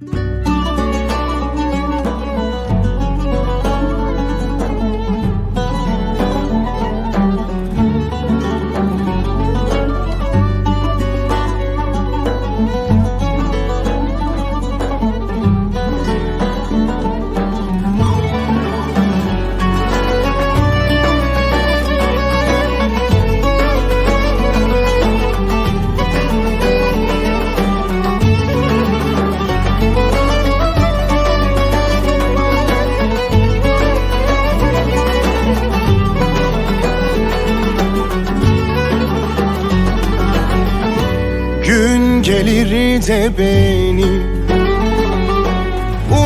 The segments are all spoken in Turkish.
Música gelir de beni.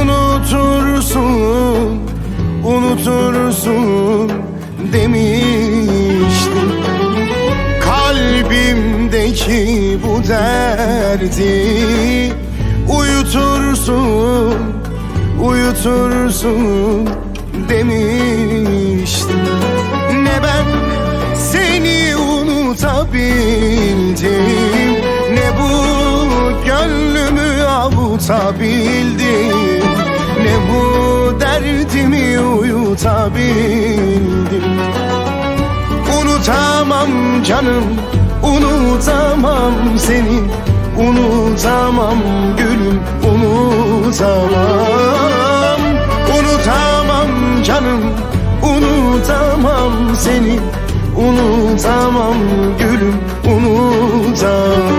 Unutursun, unutursun demiştim. Kalbimdeki bu derdi Uyutursun, uyutursun demiştim. Ne ben seni unutabildim avutabildim Ne bu derdimi uyutabildim? Unutamam canım, unutamam seni. Unutamam gülüm, unutamam. Unutamam canım, unutamam seni. Unutamam gülüm, Unutamam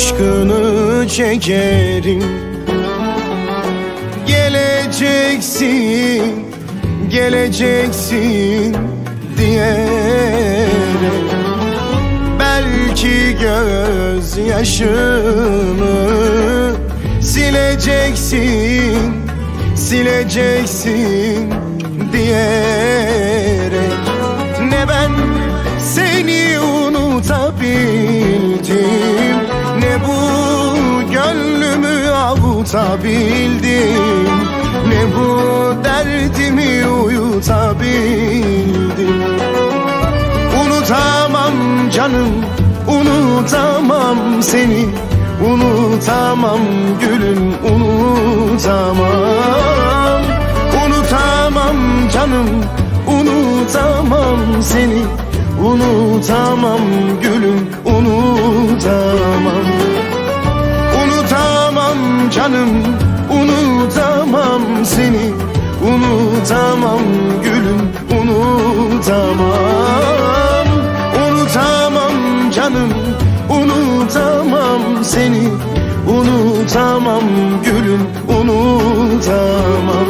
aşkını çekerim. Geleceksin, geleceksin diyerek. Belki gözyaşımı sileceksin, sileceksin avutabildim Ne bu derdimi uyutabildim. Unutamam canım, unutamam seni. Unutamam gülüm, unutamam. Unutamam canım, unutamam seni. Unutamam gülüm, unutamam Unutamam gülüm, unutamam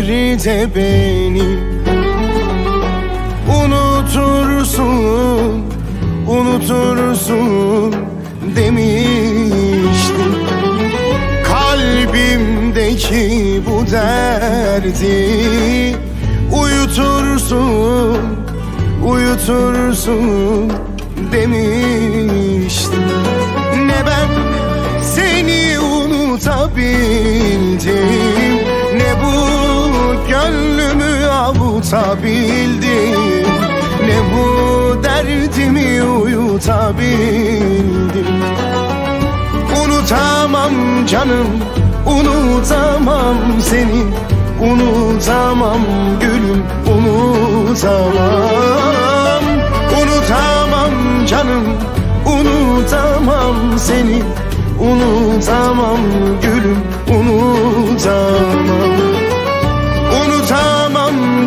Gelir de beni unutursun, unutursun demiştim. Kalbimdeki bu derdi uyutursun, uyutursun demiştim. Ne ben seni unutabildim avutabildim Ne bu derdimi uyutabildim? Unutamam canım, unutamam seni. Unutamam gülüm, unutamam. Unutamam canım, unutamam seni. Unutamam gülüm,